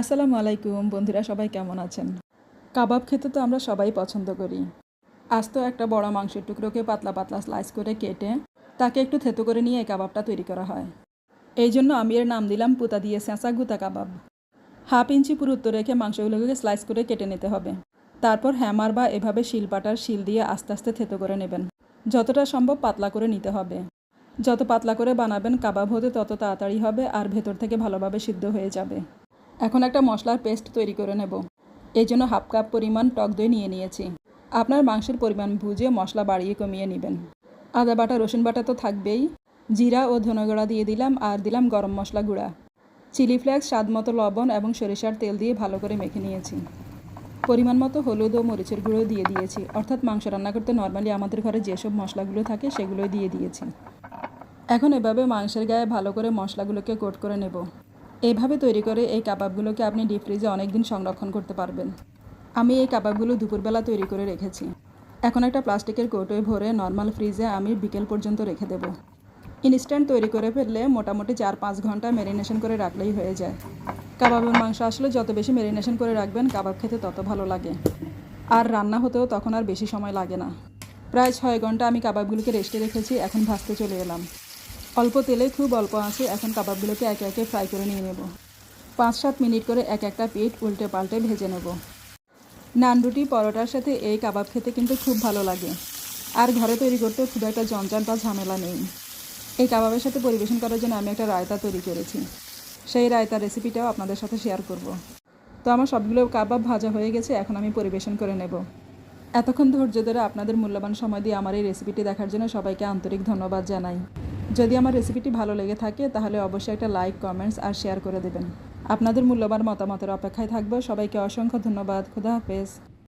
আসসালামু আলাইকুম, বন্ধুরা সবাই কেমন আছেন? কাবাব খেতে তো আমরা সবাই পছন্দ করি। আজ তো একটা বড় মাংসের টুকরোকে পাতলা পাতলা স্লাইস করে কেটে তাকে একটু থেতো করে নিয়ে এই কাবাবটা তৈরি করা হয়। এই জন্য আমি এর নাম দিলাম পুতা দিয়ে চেঁচা গুতা কাবাব। হাফ ইঞ্চি পুরুত্ব রেখে মাংসগুলোকে স্লাইস করে কেটে নিতে হবে। তারপর হ্যামার বা এভাবে শিলপাটার শিল দিয়ে আস্তে আস্তে থেতো করে নেবেন। যতটা সম্ভব পাতলা করে নিতে হবে। যত পাতলা করে বানাবেন কাবাব হতে তত তাড়াতাড়ি হবে আর ভেতর থেকে ভালোভাবে সিদ্ধ হয়ে যাবে। এখন একটা মশলার পেস্ট তৈরি করে নেব। এই জন্য হাফ কাপ পরিমাণ টক দই নিয়ে নিয়েছি। আপনার মাংসের পরিমাণ বুঝে মশলা বাড়িয়ে কমিয়ে নেবেন। আদা বাটা, রসুন বাটা তো থাকবেই। জিরা ও ধনে গুঁড়া দিয়ে দিলাম আর দিলাম গরম মশলা গুঁড়া। চিলি ফ্লেক্স, স্বাদ মতো লবণ এবং সরিষার তেল দিয়ে ভালো করে মেখে নিয়েছি। পরিমাণ মতো হলুদ ও মরিচের গুঁড়ো দিয়ে দিয়েছি। অর্থাৎ মাংস রান্না করতে নর্মালি আমাদের ঘরে যেসব মশলাগুলো থাকে সেগুলোই দিয়ে দিয়েছি। এখন এভাবে মাংসের গায়ে ভালো করে মশলাগুলোকে কোট করে নেব। এইভাবে তৈরি করে এই কাবাবগুলোকে আপনি ডিপ ফ্রিজে অনেক দিন সংরক্ষণ করতে পারবেন। আমি এই কাবাবগুলো দুপুরবেলা তৈরি করে রেখেছি। এখন একটা প্লাস্টিকের কৌটোয় ভরে নর্মাল ফ্রিজে আমি বিকেল পর্যন্ত রেখে দেবো। ইনস্ট্যান্ট তৈরি করে ফেললে মোটামুটি চার পাঁচ ঘণ্টা ম্যারিনেশন করে রাখলেই হয়ে যায়। কাবাবের মাংস আসলে যত বেশি ম্যারিনেশন করে রাখবেন, কাবাব খেতে তত ভালো লাগে। আর রান্না হতেও তখন আর বেশি সময় লাগে না। প্রায় ছয় ঘণ্টা আমি কাবাবগুলোকে রেস্টে রেখেছি, এখন ভাজতে চলে এলাম। অল্প তেলে খুব অল্প আছে এখন কাবাবগুলোকে একে একে ফ্রাই করে নিয়ে নেব। পাঁচ সাত মিনিট করে এক একটা পিঠ উল্টে পাল্টে ভেজে নেব। নান রুটি পরোটার সাথে এই কাবাব খেতে কিন্তু খুব ভালো লাগে। আর ঘরে তৈরি করতে খুব একটা জঞ্জাল বা ঝামেলা নেই। এই কাবাবের সাথে পরিবেশন করার জন্য আমি একটা রায়তা তৈরি করেছি। সেই রায়তার রেসিপিটাও আপনাদের সাথে শেয়ার করব। তো আমার সবগুলো কাবাব ভাজা হয়ে গেছে, এখন আমি পরিবেশন করে নেব। এতক্ষণ ধৈর্য ধরে আপনাদের মূল্যবান সময় দিয়ে আমার এই রেসিপিটি দেখার জন্য সবাইকে আন্তরিক ধন্যবাদ জানাই। যদি আমার রেসিপিটি ভালো লেগে থাকে, তাহলে অবশ্যই একটা লাইক কমেন্টস আর শেয়ার করে দেবেন। আপনাদের মূল্যবান মতামতের অপেক্ষায় থাকব। সবাইকে অসংখ্য ধন্যবাদ। খুদা হাফেজ।